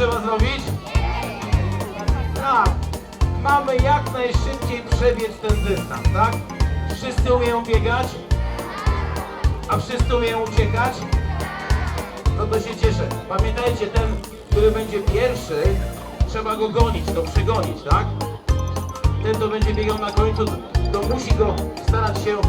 Trzeba zrobić? Tak. Mamy jak najszybciej przebiec ten dystans, tak? Wszyscy umieją biegać? A wszyscy umieją uciekać? No to się cieszę. Pamiętajcie, ten, który będzie pierwszy, trzeba go gonić, to przygonić, tak? Ten, kto będzie biegał na końcu, to musi go starać się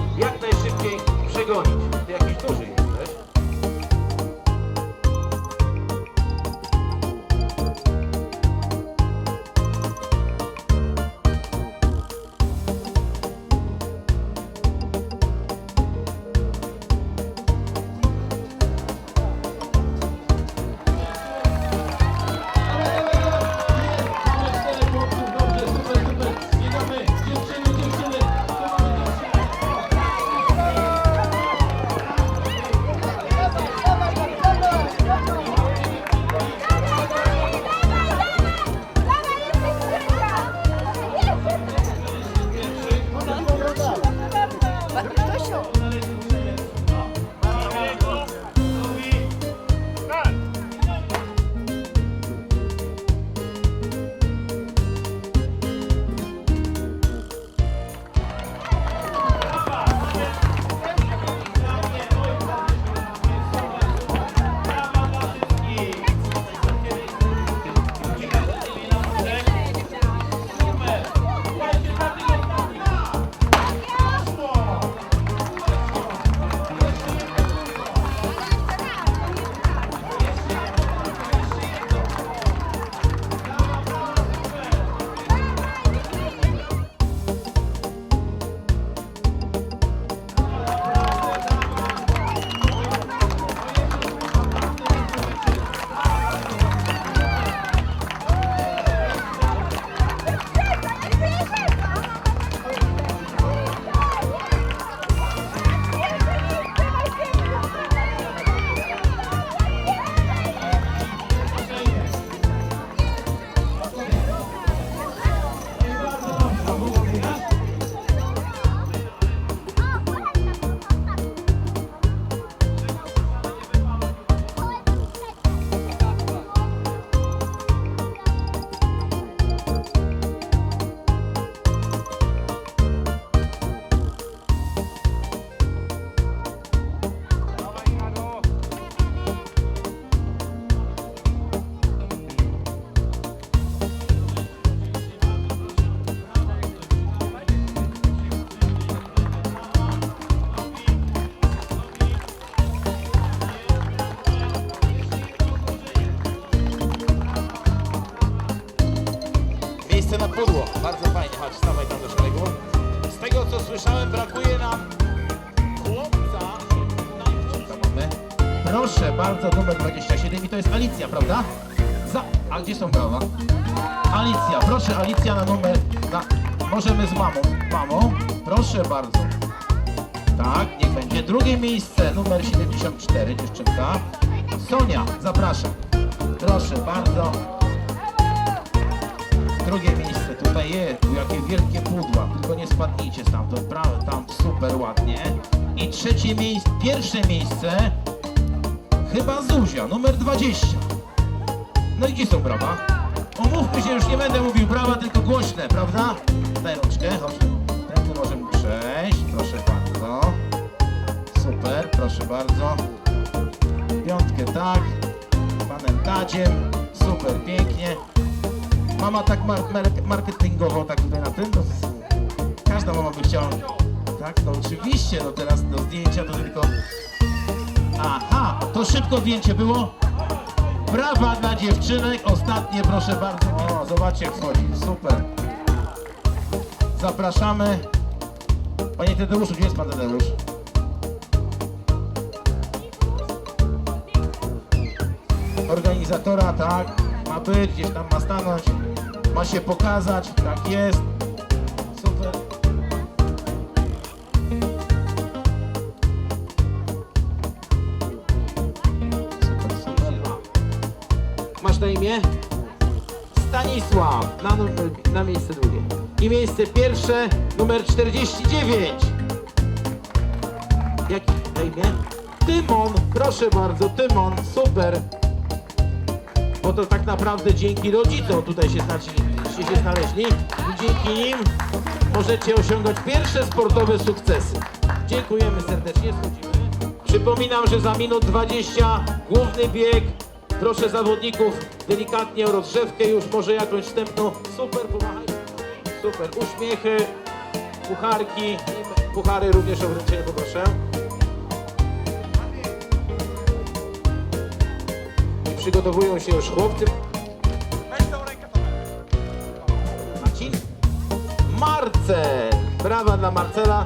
Miejsce na pudło. Bardzo fajnie. Chodź, stawaj tam do szeregu. Z tego co słyszałem, brakuje nam chłopca. Co mamy? Proszę bardzo, numer 27 i to jest Alicja, prawda? Za... A gdzie są brawa? Alicja, proszę Alicja na numer... Na... Możemy z mamą. Mamą, proszę bardzo. Tak, niech będzie. Drugie miejsce, numer 74, dziewczynka. Sonia, zapraszam. Proszę bardzo. Drugie miejsce tutaj jest, jakie wielkie pudła, tylko nie spadnijcie stamtąd, prawo, tam super ładnie. I trzecie miejsce, pierwsze miejsce, chyba Zuzia, numer 20. No i gdzie są brawa? Umówmy się, już nie będę mówił brawa, tylko głośne, prawda? Daj rączkę, chodź. Tędy możemy przejść, proszę bardzo. Super, proszę bardzo. Piątkę tak, panem Tadziem, super, pięknie. Mama tak mar mar- marketingowo, tak tutaj na tym, to każda mama by chciała, tak, no oczywiście, no teraz do zdjęcia to tylko, aha, to szybko zdjęcie było, brawa dla dziewczynek, ostatnie proszę bardzo, o, zobaczcie jak wchodzi, super, zapraszamy, panie Tadeuszu, gdzie jest pan Tadeusz? Organizatora, tak, ma być, gdzieś tam ma stanąć, ma się pokazać, tak jest. Super. Super, super. Masz na imię? Stanisław, na, na miejsce drugie. I miejsce pierwsze, numer 49. Jaki na imię? Tymon, proszę bardzo, Tymon, super. Bo to tak naprawdę dzięki rodzicom tutaj się, znaczy, się, znaleźli i dzięki nim możecie osiągać pierwsze sportowe sukcesy. Dziękujemy serdecznie, schodzimy. Przypominam, że za minut 20 główny bieg. Proszę zawodników delikatnie o rozgrzewkę, już może jakąś wstępną. Super, pomachaj. Super, uśmiechy, pucharki, puchary również o wręczenie poproszę. Przygotowują się już chłopcy. Marcin? Marcel! Brawa dla Marcela.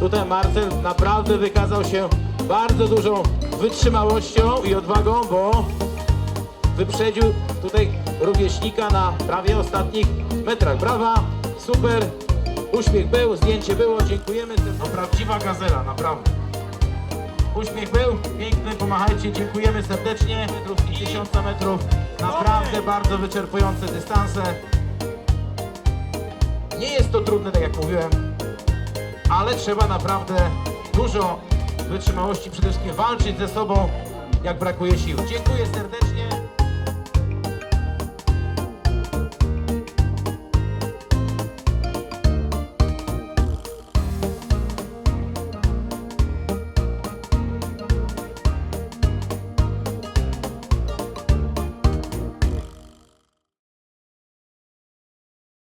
Tutaj Marcel naprawdę wykazał się bardzo dużą wytrzymałością i odwagą, bo wyprzedził tutaj rówieśnika na prawie ostatnich metrach. Brawa, super, uśmiech był, zdjęcie było, dziękujemy. No prawdziwa gazela, naprawdę. Uśmiech był, piękny, pomachajcie, dziękujemy serdecznie. Metrów i tysiąca metrów, naprawdę bardzo wyczerpujące dystanse. Nie jest to trudne, tak jak mówiłem, ale trzeba naprawdę dużo wytrzymałości, przede wszystkim walczyć ze sobą, jak brakuje sił. Dziękuję serdecznie.